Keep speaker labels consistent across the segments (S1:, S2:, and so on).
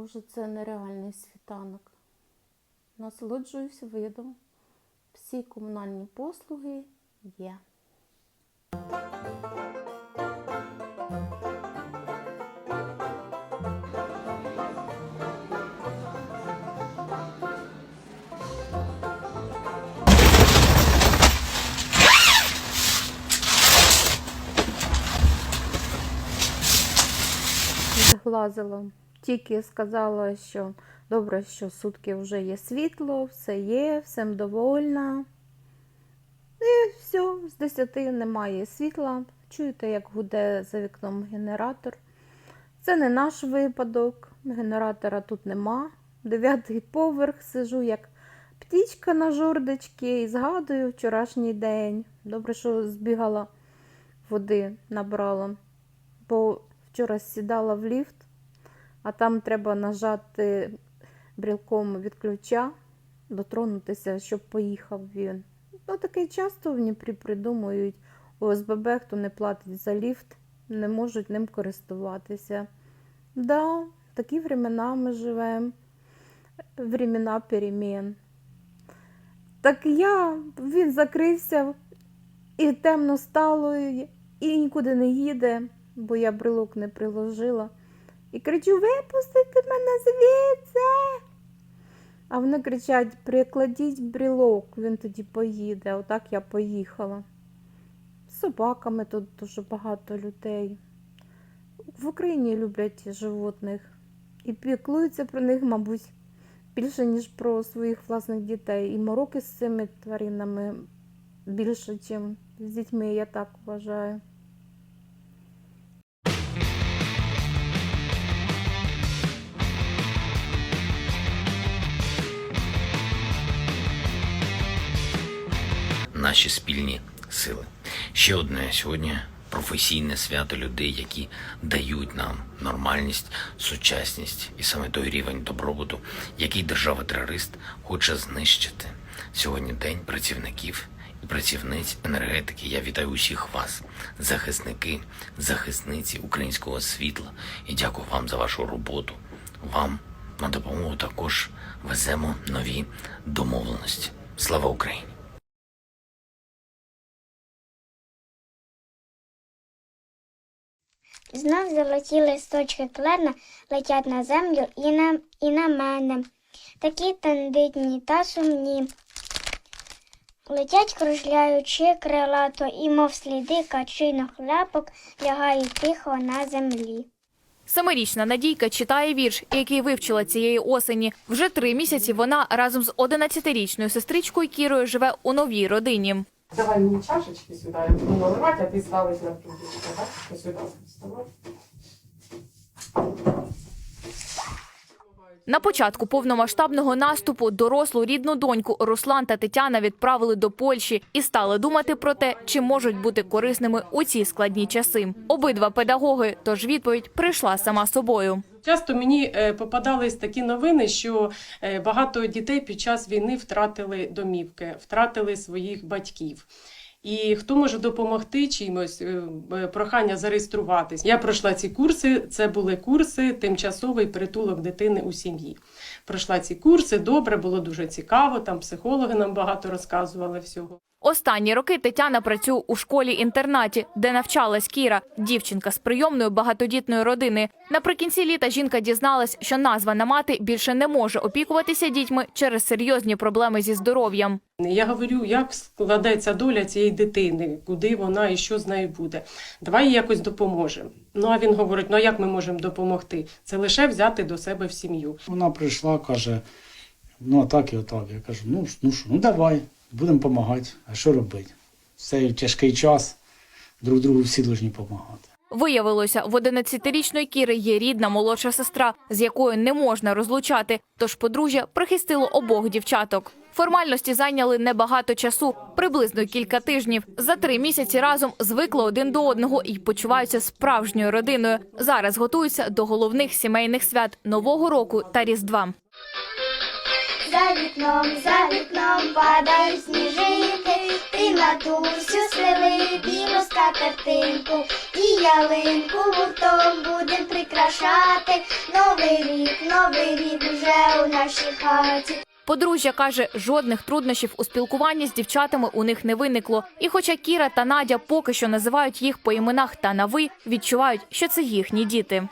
S1: Боже, це нереальний світанок. Насолоджуюсь видом. Всі комунальні послуги є. Зглазила. Тільки сказала, що добре, що сутки вже є світло, все є, всім довольна. І все, з 10 немає світла. Чуєте, як гуде за вікном генератор. Це не наш випадок. Генератора тут нема. Дев'ятий поверх сижу як птічка на жордочці і згадую вчорашній день. Добре, що збігала води, набрала. Бо вчора сідала в ліфт, а там треба нажати брілком від ключа, дотронутися, щоб поїхав він. Ну, таке часто в Дніпрі придумують у ОСББ, хто не платить за ліфт, не можуть ним користуватися. Да, такі времена ми живемо, времена перемін. Так я, він закрився, і темно стало, і нікуди не їде, бо я брелок не приложила. І кричу: випустите мене звідси. А вони кричать: прикладіть брілок, він тоді поїде. Отак я поїхала. З собаками тут дуже багато людей. В Україні люблять животних і піклуються про них, мабуть, більше, ніж про своїх власних дітей. І мороки з цими тваринами більше, ніж з дітьми, я так вважаю.
S2: Наші спільні сили. Ще одне сьогодні професійне свято людей, які дають нам нормальність, сучасність і саме той рівень добробуту, який держава-терорист хоче знищити. Сьогодні день працівників і працівниць енергетики. Я вітаю усіх вас, захисники, захисниці українського світла, і дякую вам за вашу роботу. Вам на допомогу також веземо нові домовленості. Слава Україні!
S3: Знов золоті листочки клена летять на землю і на, і на мене. Такі тендитні та сумні. Летять, кружляючи крилато, і мов сліди качинок ляпок лягають тихо на землі.
S4: Семирічна Надійка читає вірш, який вивчила цієї осені. Вже три місяці вона разом з 11-річною сестричкою Кірою живе у новій родині.
S5: Давай мне чашечки сюда, я буду наливать, а ты ставиш на трубочку, так? Сюда вставай.
S4: На початку повномасштабного наступу дорослу рідну доньку Руслан та Тетяна відправили до Польщі і стали думати про те, чи можуть бути корисними у ці складні часи. Обидва педагоги, тож відповідь прийшла сама собою.
S5: Часто мені е, попадались такі новини, що е, багато дітей під час війни втратили домівки, втратили своїх батьків. І хто може допомогти чимось, е, е, прохання зареєструватись. Я пройшла ці курси. Це були курси тимчасовий притулок дитини у сім'ї. Пройшла ці курси, добре, було дуже цікаво. Там психологи нам багато розказували всього.
S4: Останні роки Тетяна працює у школі-інтернаті, де навчалась Кіра, дівчинка з прийомної багатодітної родини. Наприкінці літа жінка дізналась, що названа мати більше не може опікуватися дітьми через серйозні проблеми зі здоров'ям.
S5: Я говорю, як складеться доля цієї дитини, куди вона і що з нею буде. Давай їй якось допоможемо. Ну а він говорить: ну як ми можемо допомогти? Це лише взяти до себе в сім'ю.
S6: Вона прийшла, каже, ну так і отак. Я кажу, ну, ну що, ну давай, будемо допомагати. А що робити? В цей тяжкий час друг другу всі повинні допомагати.
S4: Виявилося, в 11-річної Кіри є рідна молодша сестра, з якою не можна розлучати. Тож подружжя прихистило обох дівчаток. Формальності зайняли небагато часу, приблизно кілька тижнів. За три місяці разом звикли один до одного і почуваються справжньою родиною. Зараз готуються до головних сімейних свят Нового року та Різдва.
S3: За вікном, за вікном падають сніжинки, ти матусю стели білу скатертинку, і ялинку гуртом будем прикрашати. Новий рік, новий рік вже у нашій хаті.
S4: Подружжя каже, жодних труднощів у спілкуванні з дівчатами у них не виникло. І хоча Кіра та Надя поки що називають їх по іменах та на ви, відчувають, що це їхні діти.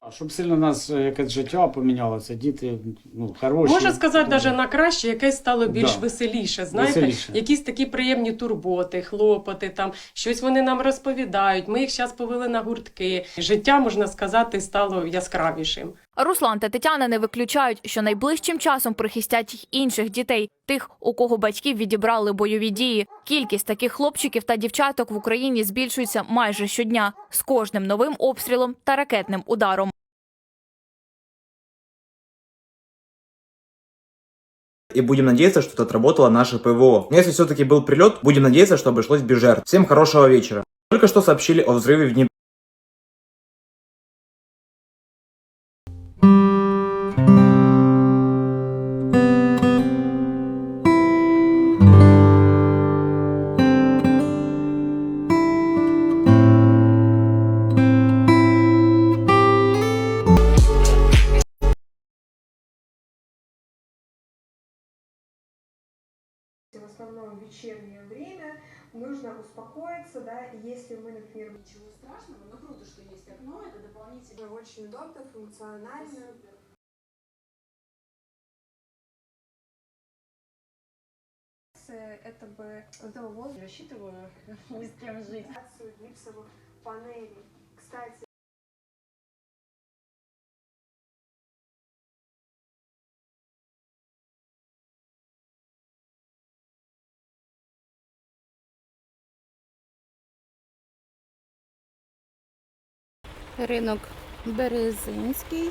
S6: А щоб сильно нас е, якесь життя помінялося, діти ну, хороші.
S5: Можна сказати, навіть на краще, якесь стало більш
S6: Да.
S5: веселіше. Знаєте,
S6: Веселіше.
S5: якісь такі приємні турботи, хлопоти, там щось вони нам розповідають. Ми їх зараз повели на гуртки. Життя, можна сказати, стало яскравішим.
S4: Руслан та Тетяна не виключають, що найближчим часом прихистять й інших дітей, тих, у кого батьків відібрали бойові дії. Кількість таких хлопчиків та дівчаток в Україні збільшується майже щодня з кожним новим обстрілом та ракетним ударом.
S7: И будем надеяться, что это отработало наше ПВО. Но если все-таки был прилет, будем надеяться, что обошлось без жертв. Всем хорошего вечера. Только что сообщили о взрыве в Днепре.
S8: В основном вечернее время, нужно успокоиться, да, если мы, например,
S9: Ничего страшного, но круто, что есть окно, это дополнительно.
S8: очень удобно, функционально, это бы этого воздуха
S9: Рассчитываю с кем жить.
S8: гипсовых панелей. Кстати,
S1: Ринок Березинський.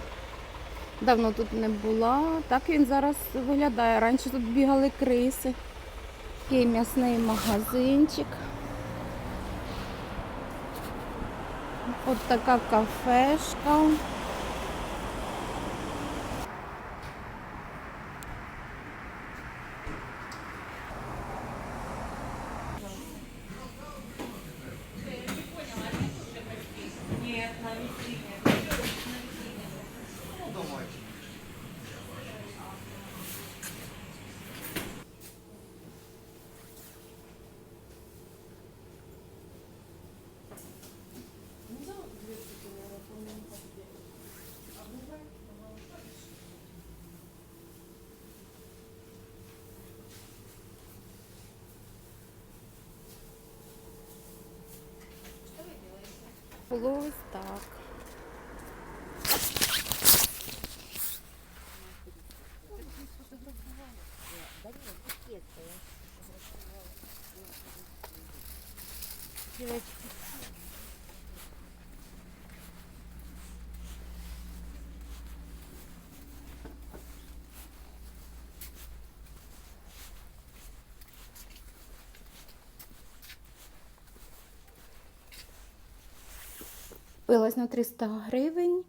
S1: Давно тут не була. Так він зараз виглядає. Раніше тут бігали криси. Такий м'ясний магазинчик. От така кафешка. Було так. Купилась на 300 гривень.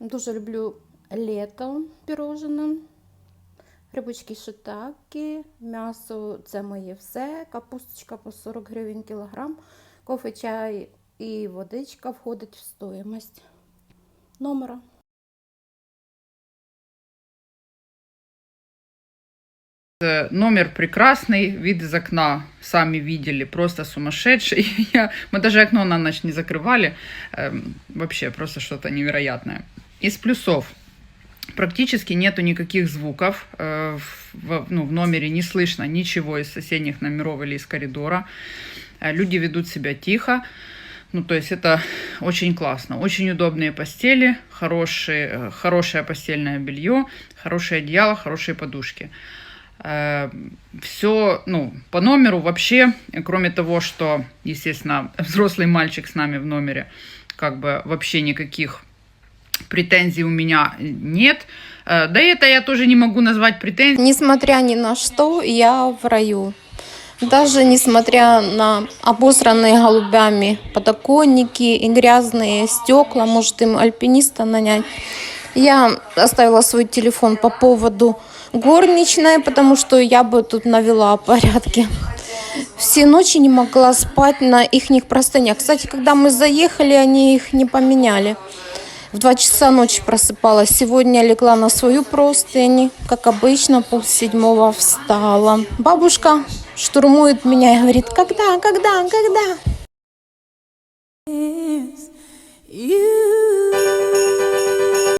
S1: Дуже люблю лето пірожене. Грибочки шитаки, м'ясо це моє все. Капусточка по 40 гривень кілограм. Кофе, чай і водичка входить в стоїмость номера.
S10: Номер прекрасный, вид из окна сами видели, просто сумасшедший. Я, мы даже окно на ночь не закрывали. Эм, вообще просто что-то невероятное. Из плюсов. Практически нету никаких звуков. э, в, ну, в номере не слышно ничего из соседних номеров или из коридора. Э, Люди ведут себя тихо. Ну, то есть это очень классно. Очень удобные постели, хорошие, э, хорошее постельное белье, хорошее одеяло, хорошие подушки. Все, ну, по номеру вообще, э, кроме того, что, естественно, взрослый мальчик с нами в номере, как бы вообще никаких претензий у меня нет. Э, Да это я тоже не могу назвать претензией.
S1: Несмотря ни на что, я в раю. Даже несмотря на обосранные голубями подоконники и грязные стекла, может им альпиниста нанять. Я оставила свой телефон по поводу горничной, потому что я бы тут навела порядки. Все ночи не могла спать на их простынях. Кстати, когда мы заехали, они их не поменяли. В два часа ночи просыпалась. Сегодня легла на свою простынь. Как обычно, полседьмого встала. Бабушка штурмует меня и говорит, когда, когда, когда?
S11: You